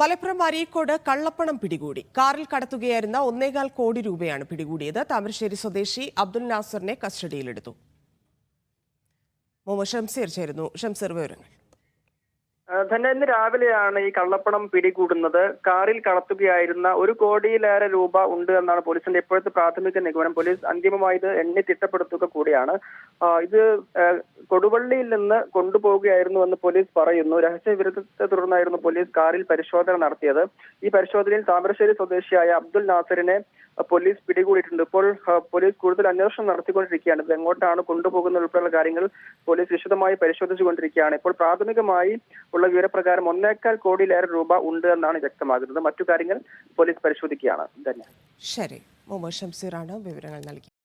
മലപ്പുറം അരീക്കോട് കള്ളപ്പണം പിടികൂടി. കാറിൽ കടത്തുകയായിരുന്ന ഒന്നേകാൽ കോടി രൂപയാണ് പിടികൂടിയത്. താമരശ്ശേരി സ്വദേശി അബ്ദുൽ നാസറിനെ കസ്റ്റഡിയിലെടുത്തു. ഷംസീർ ചേരുന്നു. ഷംസീർ തന്നെ ഇന്ന് രാവിലെയാണ് ഈ കള്ളപ്പണം പിടികൂടുന്നത്. കാറിൽ കടത്തുകയായിരുന്ന ഒരു കോടിയിലേറെ രൂപ ഉണ്ട് എന്നാണ് പോലീസിന്റെ ഇപ്പോഴത്തെ പ്രാഥമിക നിഗമനം. പോലീസ് അന്തിമമായി ഇത് എണ്ണി തിട്ടപ്പെടുത്തുക കൂടിയാണ്. ഇത് കൊടുവള്ളിയിൽ നിന്ന് കൊണ്ടുപോവുകയായിരുന്നു എന്ന് പോലീസ് പറയുന്നു. രഹസ്യ വിരുദ്ധത്തെ തുടർന്നായിരുന്നു പോലീസ് കാറിൽ പരിശോധന നടത്തിയത്. ഈ പരിശോധനയിൽ താമരശ്ശേരി സ്വദേശിയായ അബ്ദുൽ നാസറിനെ പോലീസ് പിടികൂടിയിട്ടുണ്ട്. ഇപ്പോൾ പോലീസ് കൂടുതൽ അന്വേഷണം നടത്തിക്കൊണ്ടിരിക്കുകയാണ്. ഇത് എങ്ങോട്ടാണ് കൊണ്ടുപോകുന്ന ഉൾപ്പെടെയുള്ള കാര്യങ്ങൾ പോലീസ് വിശദമായി പരിശോധിച്ചുകൊണ്ടിരിക്കുകയാണ്. ഇപ്പോൾ പ്രാഥമികമായി ഉള്ള വിവരപ്രകാരം ഒന്നേക്കാൽ കോടിയിലേറെ രൂപ ഉണ്ട് എന്നാണ് വ്യക്തമാകുന്നത്. മറ്റു കാര്യങ്ങൾ പോലീസ് പരിശോധിക്കുകയാണ്. ധന്യ ശരി. വിവരങ്ങൾ നൽകിയത്